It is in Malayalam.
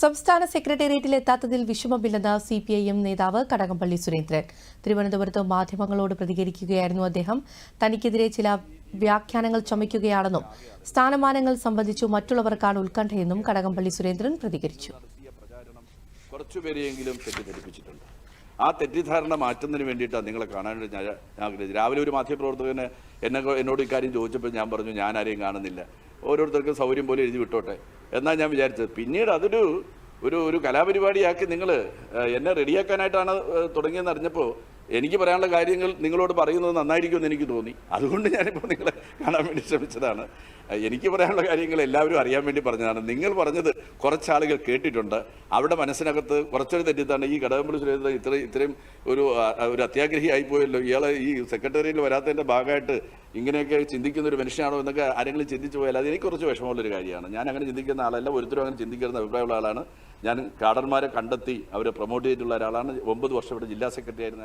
സംസ്ഥാന സെക്രട്ടേറിയറ്റിൽ എത്താത്തതിൽ വിഷമമില്ലെന്ന് സി പി ഐ എം നേതാവ് കടകംപള്ളി സുരേന്ദ്രൻ. തിരുവനന്തപുരത്ത് മാധ്യമങ്ങളോട് പ്രതികരിക്കുകയായിരുന്നു അദ്ദേഹം. തനിക്കെതിരെ ചില വ്യാഖ്യാനങ്ങൾ ചുമയ്ക്കുകയാണെന്നും സ്ഥാനമാനങ്ങൾ സംബന്ധിച്ചു മറ്റുള്ളവർക്കാണ് ഉത്കണ്ഠയെന്നും കടകംപള്ളി സുരേന്ദ്രൻ പ്രതികരിച്ചു. ആ തെറ്റിദ്ധാരണ മാറ്റുന്നതിന് വേണ്ടിയിട്ടാണ് നിങ്ങളെ കാണാനായിട്ട് ഞാൻ ആഗ്രഹിച്ചത്. രാവിലെ ഒരു മാധ്യമപ്രവർത്തകന് എന്നെ എന്നോട് ഇക്കാര്യം ചോദിച്ചപ്പോൾ ഞാൻ പറഞ്ഞു ഞാൻ ആരെയും കാണുന്നില്ല. ഓരോരുത്തർക്കും സൗകര്യം പോലെ എഴുതി വിട്ടോട്ടെ. എന്നാണ് ഞാൻ വിചാരിച്ചത്. പിന്നീട് അതൊരു ഒരു ഒരു കലാപരിപാടിയാക്കി നിങ്ങൾ എന്നെ റെഡിയാക്കാനായിട്ടാണ് തുടങ്ങിയെന്ന് അറിഞ്ഞപ്പോൾ എനിക്ക് പറയാനുള്ള കാര്യങ്ങൾ നിങ്ങളോട് പറയുന്നത് നന്നായിരിക്കുമെന്ന് എനിക്ക് തോന്നി. അതുകൊണ്ട് ഞാനിപ്പോൾ നിങ്ങളെ കാണാൻ വേണ്ടി ശ്രമിച്ചതാണ്. എനിക്ക് പറയാനുള്ള കാര്യങ്ങൾ എല്ലാവരും അറിയാൻ വേണ്ടി പറഞ്ഞതാണ്. നിങ്ങൾ പറഞ്ഞത് കുറച്ചാളുകൾ കേട്ടിട്ടുണ്ട്. അവിടെ മനസ്സിനകത്ത് കുറച്ചൊരു തെറ്റിത്താണ് ഈ ഘടകംപള്ളി സുരേന്ദ്രൻ ഇത്ര ഇത്രയും ഒരു ഒരു അത്യാഗ്രഹി ആയിപ്പോയല്ലോ. ഇയാളെ ഈ സെക്രട്ടറിയിൽ വരാത്തതിന്റെ ഭാഗമായിട്ട് ഇങ്ങനെയൊക്കെ ചിന്തിക്കുന്ന ഒരു മനുഷ്യനാണോ എന്നൊക്കെ ആരെങ്കിലും ചിന്തിച്ചു പോയാൽ അത് എനിക്ക് കുറച്ച് വിഷമമുള്ളൊരു കാര്യമാണ്. ഞാൻ അങ്ങനെ ചിന്തിക്കുന്ന ആളല്ല ഒരുത്തരും അങ്ങനെ ചിന്തിക്കുന്ന അഭിപ്രായമുള്ള ആളാണ്. ഞാൻ കാഡർമാരെ കണ്ടെത്തി അവരെ പ്രൊമോട്ട് ചെയ്തിട്ടുള്ള ഒരാളാണ്. ഒമ്പത് വർഷം ഇവിടെ ജില്ലാ സെക്രട്ടറി ആയിരുന്ന